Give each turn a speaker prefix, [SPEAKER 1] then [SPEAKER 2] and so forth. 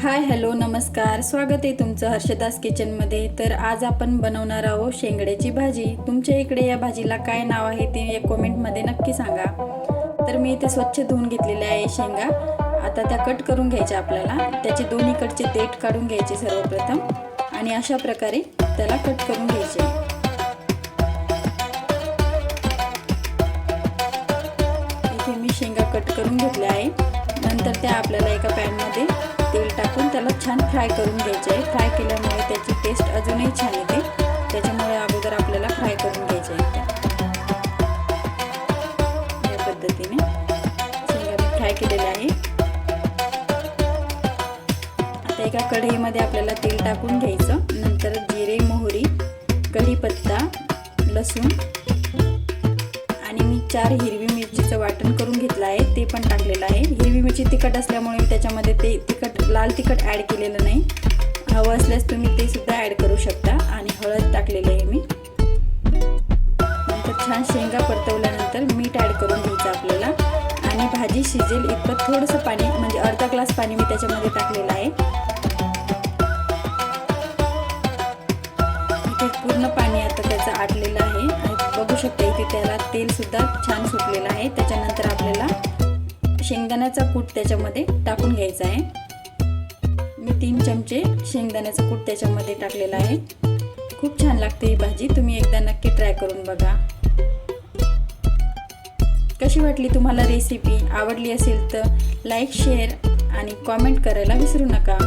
[SPEAKER 1] Hi hello नमस्कार. स्वागत आहे तुमचं हर्षदास किचनमध्ये. तर आज आपण बनवणार आहोत शेंगड्याची भाजी. तुमच्या इकडे या भाजीला काय नाव आहे ते या कॉमेंटमध्ये नक्की सांगा. तर मी इथे स्वच्छ धुवून घेतलेल्या आहे शेंगा. आता त्या कट करून घ्यायच्या आपल्याला. त्याचे दोन्हीकडचे देठ काढून घ्यायचे सर्वप्रथम. आणि अशा प्रकारे त्याला कट करून घ्यायचे. इथे मी शेंगा कट करून घेतल्या आहे. नंतर त्या आपल्याला टाकून त्याला छान फ्राय करून घ्यायचे आहे. फ्राय केल्यामुळे त्याची टेस्ट अजूनही छान येते. त्याच्यामुळे अगोदर आपल्याला फ्राय करून घ्यायचे आहे. या पद्धतीने शेंगा फ्राय केलेले आहे. आता एका कढईमध्ये आपल्याला तेल टाकून घ्यायचं. नंतर जिरे मोहरी कढीपत्ता लसूण आणि मी चार हिरवी मिरचीचं वाटण करून घेतलं आहे. ते पण टाकलेलं आहे. हिरवी मिरची तिखट असल्यामुळे त्याच्यामध्ये ते लाल तिखट ॲड केलेलं नाही. हवं असल्यास तुम्ही ते सुद्धा ॲड करू शकता. आणि हळद टाकलेली आहे मी. नंतर छान शेंगा परतवल्यानंतर मीठ ॲड करून घ्यायचं आपल्याला. आणि भाजी शिजेल इतपत थोडंसं पाणी म्हणजे अर्धा ग्लास पाणी मी त्याच्यामध्ये टाकलेलं आहे. इथे पूर्ण पाणी आता त्याचं आटलेलं आहे. आणि बघू शकता इथे त्याला तेलसुद्धा छान सुटलेलं आहे. त्याच्यानंतर आपल्याला शेंगदाण्याचा कूट त्याच्यामध्ये टाकून घ्यायचा आहे. तीन चमचे शेंगदाण्याचं कूट त्याच्यामध्ये टाकलेलं आहे. खूप छान लागते ही भाजी. तुम्ही एकदा नक्की ट्राय करून बघा. कशी वाटली तुम्हाला रेसिपी आवडली असेल तर लाईक शेअर आणि कॉमेंट करायला विसरू नका.